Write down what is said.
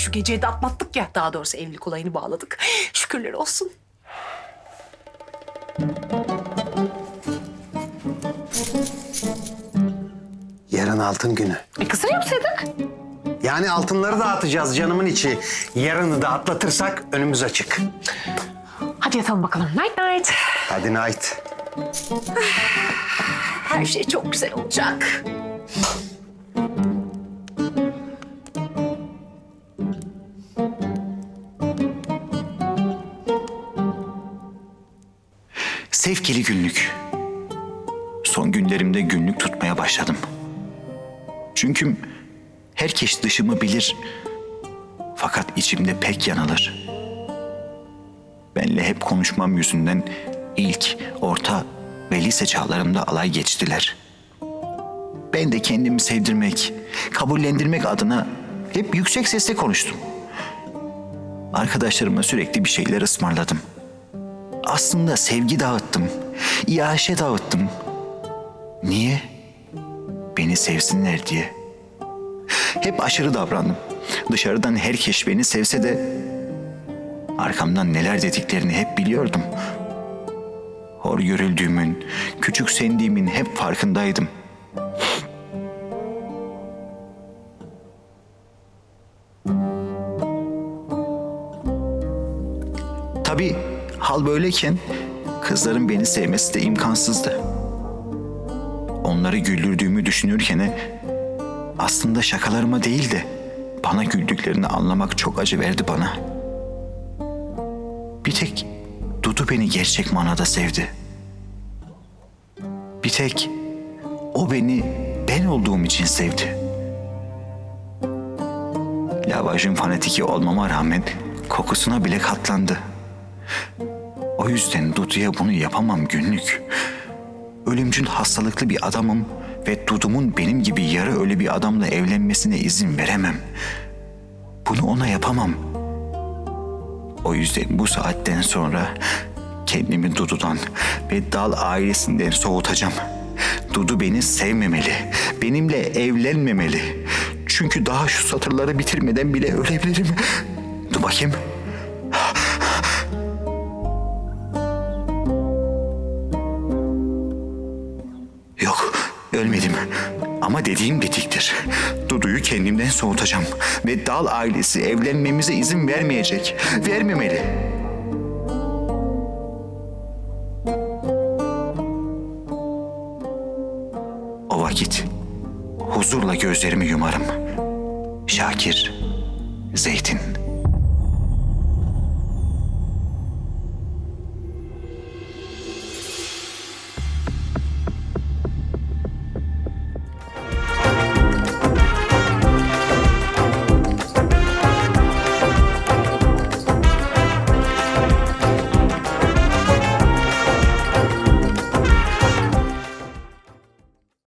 şu geceyi de atlattık ya. Daha doğrusu evlilik olayını bağladık. Şükürler olsun. Yarın altın günü. E kısa yapsaydık. Yani altınları dağıtacağız canımın içi. Yarını da atlatırsak önümüz açık. Hadi yatalım bakalım. Night night. Hadi night. Her şey çok güzel olacak. Sevgili günlük. Son günlerimde günlük tutmaya başladım. Çünkü herkes dışımı bilir. Fakat içimde pek yanılır. Benle hep konuşmam yüzünden ilk, orta ve lise çağlarımda alay geçtiler. Ben de kendimi sevdirmek, kabullendirmek adına hep yüksek sesle konuştum. Arkadaşlarıma sürekli bir şeyler ısmarladım. Aslında sevgi dağıttım. İyaşe dağıttım. Niye? Beni sevsinler diye. Hep aşırı davrandım. Dışarıdan herkes beni sevse de arkamdan neler dediklerini hep biliyordum. Hor görüldüğümün, küçük sendiğimin hep farkındaydım. Tabii hal böyleyken kızların beni sevmesi de imkansızdı. Onları güldürdüğümü düşünürken aslında şakalarıma değil de bana güldüklerini anlamak çok acı verdi bana. Bir tek Dudu beni gerçek manada sevdi. Bir tek o beni ben olduğum için sevdi. Lavajın fanatiki olmama rağmen kokusuna bile katlandı. O yüzden Dudu'ya bunu yapamam günlük. Ölümcül hastalıklı bir adamım ve Dudu'mun benim gibi yarı ölü bir adamla evlenmesine izin veremem. Bunu ona yapamam. O yüzden bu saatten sonra kendimi Dudu'dan ve Dal ailesinden soğutacağım. Dudu beni sevmemeli, benimle evlenmemeli. Çünkü daha şu satırları bitirmeden bile ölebilirim. Dur bakayım. Ölmedim. Ama dediğim bitiktir. Dudu'yu kendimden soğutacağım. Ve Dal ailesi evlenmemize izin vermeyecek. Vermemeli. O vakit huzurla gözlerimi yumarım. Şakir, Zeytin.